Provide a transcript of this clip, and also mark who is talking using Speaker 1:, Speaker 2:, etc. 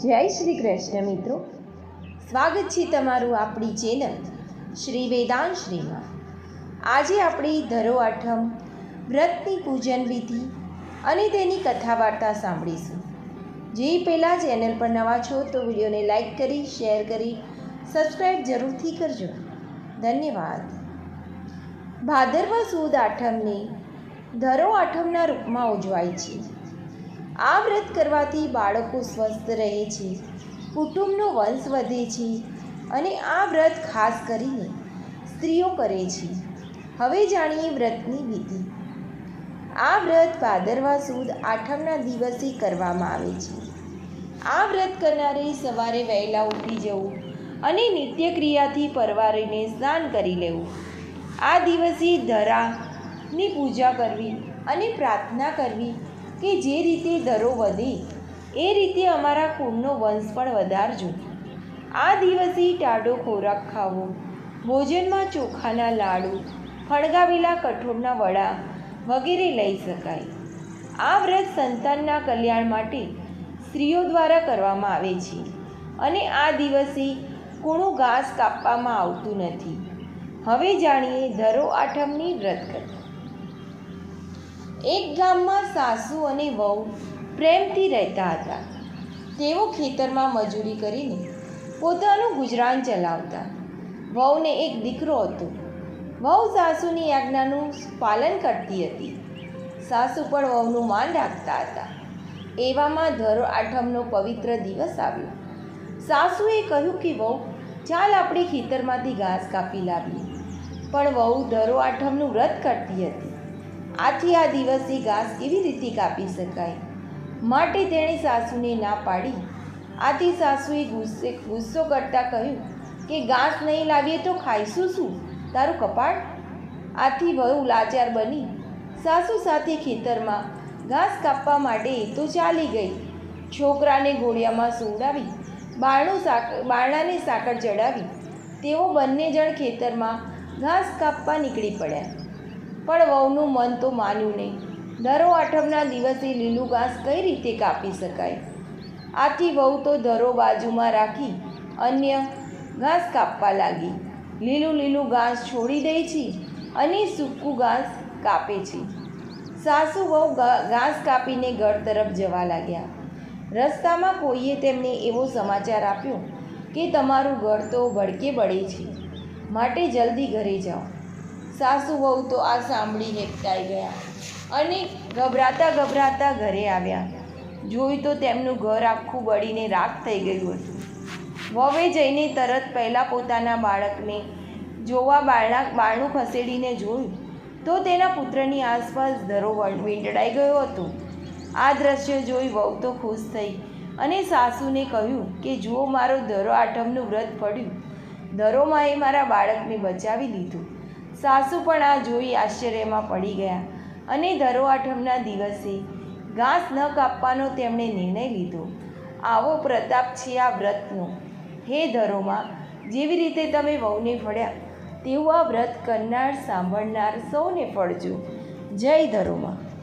Speaker 1: જય શ્રી કૃષ્ણ મિત્રો. સ્વાગત છે તમારું આપણી ચેનલ શ્રી વેદાંત શ્રીમાં આજે આપણે ધરો આઠમ વ્રતની પૂજન વિધિ અને તેની કથા વાર્તા સાંભળીશું. જે પહેલાં ચેનલ પર નવા છો તો વિડીયોને લાઈક કરી, શેર કરી સબસ્ક્રાઈબ જરૂરથી કરજો. ધન્યવાદ. ભાદરવા સુદ આઠમને ધરો આઠમના રૂપમાં ઉજવાય છે. આ વ્રત કરવાથી બાળકો સ્વસ્થ રહે છે, કુટુંબનો વંશ વધે છે અને આ વ્રત ખાસ કરીને સ્ત્રીઓ કરે છે. હવે જાણીએ વ્રતની વિધિ. આ વ્રત ભાદરવા સુદ આઠમના દિવસે કરવામાં આવે છે. આ વ્રત કરનારે સવારે વહેલા ઉઠી જવું અને નિત્યક્રિયાથી પરવારીને સ્નાન કરી લેવું. આ દિવસે ધરાની પૂજા કરવી અને પ્રાર્થના કરવી કે જે રીતે દરો વધે, એ રીતે અમારા કુળનો વંશ પણ વધારજો. આ દિવસે ટાઢો ખોરાક ખાવો, ભોજનમાં ચોખાના લાડુ ફણગાવેલા કઠોળના વડા વગેરે લઈ શકાય. આ વ્રત સંતાનના કલ્યાણ માટે સ્ત્રીઓ દ્વારા કરવામાં આવે છે અને આ દિવસે કૂણું ઘાસ કાપવામાં આવતું નથી. હવે જાણીએ ધરો આઠમની વ્રત કથા. એક ગામમાં સાસુ અને વહુ પ્રેમથી રહેતા હતા. તેઓ ખેતરમાં મજૂરી કરીને પોતાનું ગુજરાન ચલાવતા. વહુને એક દીકરો હતો. વહુ સાસુની આજ્ઞાનું પાલન કરતી હતી. સાસુ પણ વહુનું માન રાખતા હતા. એવામાં ધરો આઠમનો પવિત્ર દિવસ આવ્યો. સાસુએ કહ્યું કે, વહુ, ચાલ આપણે ખેતરમાંથી ઘાસ કાપી લાવીએ. પણ વહુ ધરો આઠમનું વ્રત કરતી હતી. આથી આ દિવસથી ઘાસ કેવી રીતે કાપી શકાય? માટે તેણે સાસુને ના પાડી. આથી સાસુએ ગુસ્સે, ગુસ્સો કરતાં કહ્યું કે, ઘાસ નહીં લાવીએ તો ખાઈશું શું? તારું કપાળ? આથી વહુ લાચાર બની. સાસુ સાથે ખેતરમાં ઘાસ કાપવા માટે તો ચાલી ગઈ. છોકરાને ઘોડિયામાં સુવડાવી, બારણું સાકર બારણાને સાકર ચડાવી. તેઓ બંને જણ ખેતરમાં ઘાસ કાપવા નીકળી પડ્યા. પણ વહુનું મન તો માન્યું નહીં. ધરો આઠમના દિવસે લીલું ઘાસ કઈ રીતે કાપી શકાય? આથી વહુ તો ધરો બાજુમાં રાખી અન્ય ઘાસ કાપવા લાગી. લીલું લીલું ઘાસ છોડી દે છે અને સૂકું ઘાસ કાપે છે. સાસુ વહુ ઘાસ કાપીને ઘર તરફ જવા લાગ્યા. રસ્તામાં કોઈએ તેમને એવો સમાચાર આપ્યો કે તમારું ઘર તો ભડકે બળે છે. માટે જલ્દી ઘરે જાઓ. સાસુ વહુ તો આ સાંભળી હેપતાઈ ગયા અને ગભરાતા ગભરાતા ઘરે આવ્યા. જોઈ તો તેમનું ઘર આખું બળીને રાખ થઈ ગયું હતું. વવે જઈને તરત પહેલાં પોતાના બાળકને જોવા બાળા બાળું ખસેડીને જોયું તો તેના પુત્રની આસપાસ ધરો વીંટળાઈ ગયો હતો. આ દ્રશ્ય જોઈ વહુ તો ખુશ થઈ અને સાસુને કહ્યું કે જુઓ, મારો ધરો આઠમનું વ્રત પડ્યું. ધરોમાં એ મારા બાળકને બચાવી લીધું. સાસુ પણ આ જોઈ આશ્ચર્યમાં પડી ગયા અને ધરો આઠમના દિવસે ઘાસ ન કાપવાનો તેમણે નિર્ણય લીધો. આવો પ્રતાપ છે આ વ્રતનો. હે ધરોમાં જેવી રીતે તમે વહુને ફળ્યા, તેવું આ વ્રત કરનાર, સાંભળનાર સૌને ફળજો. જય ધરોમાં